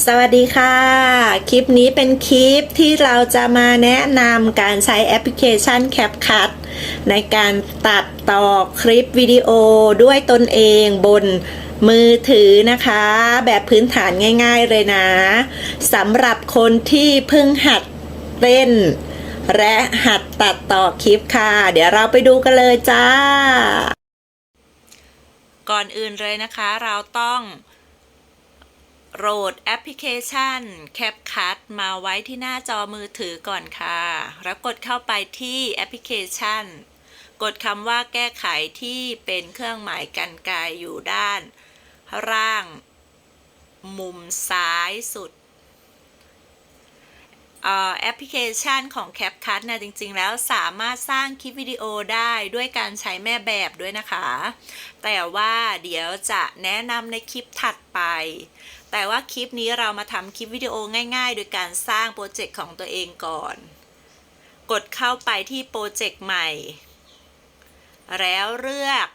สวัสดีค่ะ คลิปนี้เป็นคลิปที่เราจะมาแนะนำการใช้แอปพลิเคชัน CapCut ในการตัดต่อคลิปวิดีโอด้วยตนเองบนมือถือนะคะ แบบพื้นฐานง่ายๆเลยนะสำหรับคนที่เพิ่งหัดเล่นและหัดตัดต่อคลิปค่ะ เดี๋ยวเราไปดูกันเลยจ้า ก่อนอื่นเลยนะคะเราต้อง โหลดแอปพลิเคชัน CapCut มาไว้ที่หน้าจอมือถือก่อนค่ะ แล้วกดเข้าไปที่แอปพลิเคชัน กดคำว่าแก้ไขที่เป็นเครื่องหมายกันไกลอยู่ด้านล่าง มุมซ้ายสุด แอปพลิเคชันของ CapCut นี่ยจริง ๆ แล้วสามารถสร้างคลิปวิดีโอได้ด้วยการใช้แม่แบบด้วยนะคะ แต่ว่าเดี๋ยวจะแนะนำในคลิปถัดไป แต่ว่าคลิปนี้เรามาทำคลิปวิดีโอง่าย ๆ โดยการสร้างโปรเจกต์ของตัวเองก่อน กดเข้าไปที่โปรเจกต์ใหม่ แล้วเลือก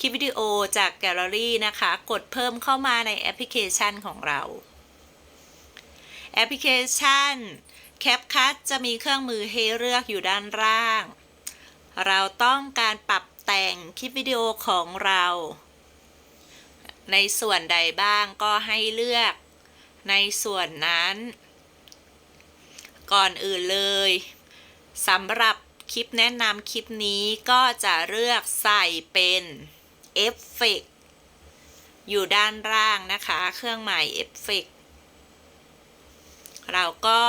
คลิปวิดีโอจากแกลเลอรี่นะคะ กดเพิ่มเข้ามาในแอปพลิเคชันของเรา แอปพลิเคชัน CapCut จะมีเครื่องมือให้เลือกอยู่ด้านล่าง เราต้องการปรับแต่งคลิปวิดีโอของเรา ในส่วนใดบ้างก็ให้เลือกในส่วนนั้น ก่อนอื่นเลยสำหรับคลิปแนะนำคลิปนี้ก็จะเลือกใส่เป็นเอฟเฟกอยู่ด้านล่างนะคะ เครื่องหมายเอฟเฟก เราก็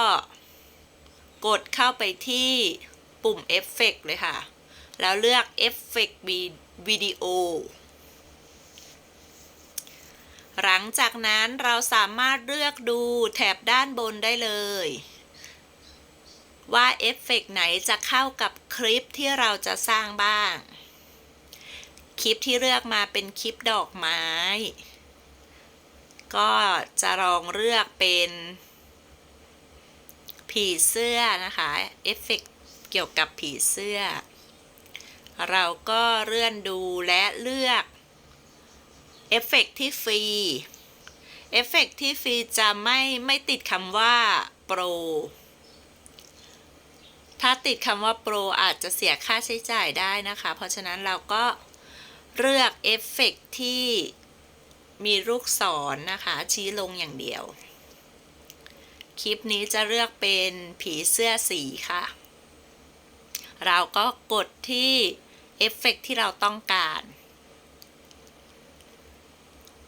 กดเข้าไปที่ปุ่มเอฟเฟกเลยค่ะ แล้วเลือกเอฟเฟกวิดีโอหลังจากนั้นเราสามารถเลือกดูแถบด้านบนได้เลย ว่าเอฟเฟกไหนจะเข้ากับคลิปที่เราจะสร้างบ้าง คลิปที่เลือกมาเป็นคลิปดอกไม้ ก็จะลองเลือกเป็น ผีเสื้อนะคะ เอฟเฟกเกี่ยวกับผีเสื้อ เราก็เลื่อนดูและเลือก เอฟเฟกที่ฟรี เอฟเฟกที่ฟรีจะไม่ไม่ติดคำว่าโปร ถ้าติดคำว่าโปรอาจจะเสียค่าใช้จ่ายได้นะคะ เพราะฉะนั้นเราก็เลือกเอฟเฟกที่มีลูกศรนนะคะ ชี้ลงอย่างเดียว คลิปนี้จะเลือกเป็นผีเสื้อสีค่ะ เราก็กดที่เอฟเฟกที่เราต้องการ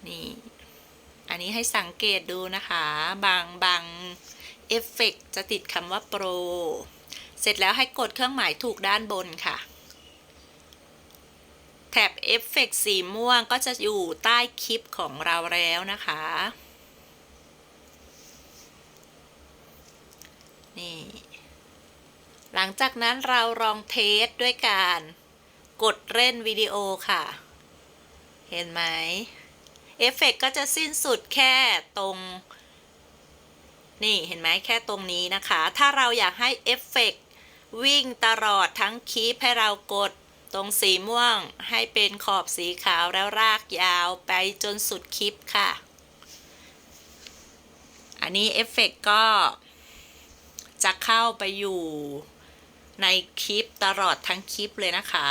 นี่ อันนี้ให้สังเกตดูนะคะ บางบางเอฟเฟกจะติดคำว่าโปร เสร็จแล้วให้กดเครื่องหมายถูกด้านบนค่ะ แถบเอฟเฟกสีม่วงก็จะอยู่ใต้คลิปของเราแล้วนะคะ นี่ หลังจากนั้นเราลองเทสด้วยการกดเล่นวิดีโอค่ะ เห็นไหม เอฟเฟกก็จะสิ้นสุดแค่ตรง นี่เห็นไหมแค่ตรงนี้นะคะ ถ้าเราอยากให้เอฟเฟกวิ่งตลอดทั้งคลิปให้เรากดตรงสีม่วงให้เป็นขอบสีขาวแล้วรากยาวไปจนสุดคลิปค่ะ อันนี้เอฟเฟกก็ จะเข้าไปอยู่ในคลิปตลอดทั้งคลิปเลยนะคะ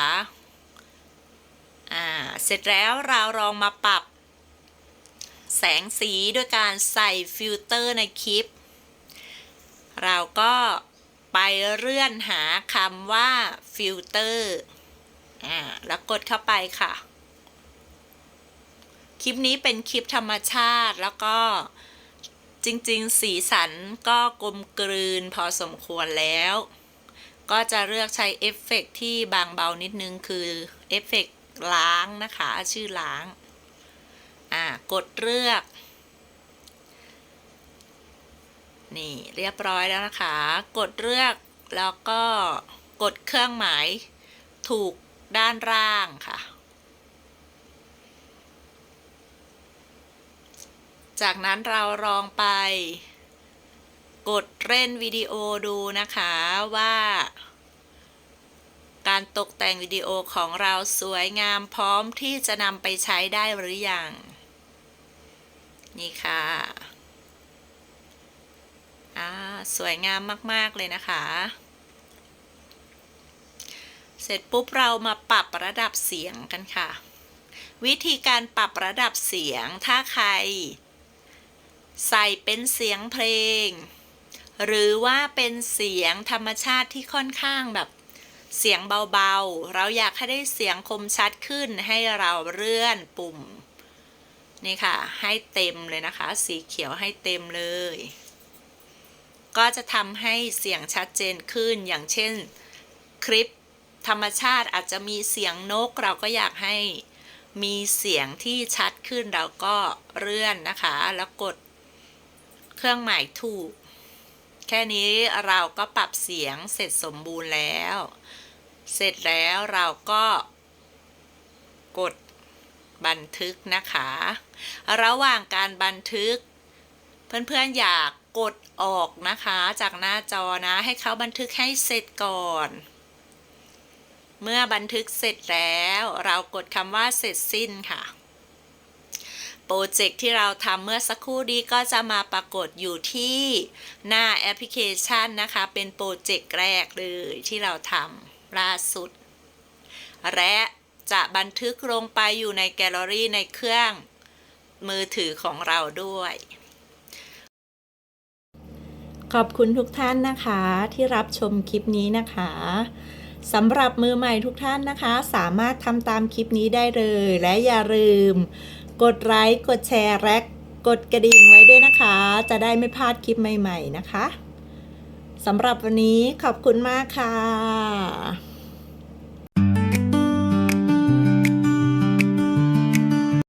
อ่า เสร็จแล้วเราลองมาปรับ แสงสีด้วยการใส่ฟิลเตอร์ในคลิป เราก็ไปเลื่อนหาคำว่าฟิลเตอร์ อ่า แล้วกดเข้าไปค่ะ คลิปนี้เป็นคลิปธรรมชาติแล้วก็ จริงๆ สีสันก็กลมกลืนพอสมควรแล้ว ก็จะเลือกใช้เอฟเฟกต์ที่บางเบานิดนึงคือเอฟเฟกต์ล้างนะคะ ชื่อล้าง อ่ากดเลือก นี่เรียบร้อยแล้วนะคะ กดเลือกแล้วก็กดเครื่องหมายถูกด้านล่างค่ะ จากนั้นเราลองไป กดเล่นวิดีโอดูนะคะว่า การตกแต่งวิดีโอของเราสวยงามพร้อมที่จะนำไปใช้ได้หรือยัง นี่ค่ะสวยงามมาก ๆ เลยนะคะ เสร็จปุ๊บเรามาปรับระดับเสียงกันค่ะวิธีการปรับระดับเสียงถ้าใคร ใส่เป็นเสียงเพลง หรือว่าเป็นเสียงธรรมชาติที่ค่อนข้างแบบเสียงเบาๆ เราอยากให้ได้เสียงคมชัดขึ้นให้เราเลื่อนปุ่ม นี่ค่ะ ให้เต็มเลยนะคะ สีเขียวให้เต็มเลย ก็จะทำให้เสียงชัดเจนขึ้นอย่างเช่น คลิปธรรมชาติอาจจะมีเสียงนกเราก็อยากให้มีเสียงที่ชัดขึ้นเราก็เลื่อนนะคะ แล้วกด เครื่องหมายถูก แค่นี้เราก็ปรับเสียงเสร็จสมบูรณ์แล้ว เสร็จแล้วเราก็กดบันทึกนะคะ ระหว่างการบันทึก เพื่อนๆอยากกดออกนะคะ จากหน้าจอนะ ให้เขาบันทึกให้เสร็จก่อน เมื่อบันทึกเสร็จแล้ว เรากดคำว่าเสร็จสิ้นค่ะ โปรเจกต์ที่เราทำเมื่อสักครู่นี้ก็จะมาปรากฏอยู่ที่หน้าแอปพลิเคชันนะคะ เป็นโปรเจกต์แรกเลยที่เราทำล่าสุด และจะบันทึกลงไปอยู่ในแกลเลอรี่ในเครื่องมือถือของเราด้วย ขอบคุณทุกท่านนะคะที่รับชมคลิปนี้นะคะสำหรับมือใหม่ทุกท่านนะคะ สามารถทำตามคลิปนี้ได้เลย และอย่าลืม กดไลค์กดแชร์และกดกระดิ่งไว้ด้วยนะคะ จะได้ไม่พลาดคลิปใหม่ ๆ นะคะสำหรับวันนี้ขอบคุณมากค่ะ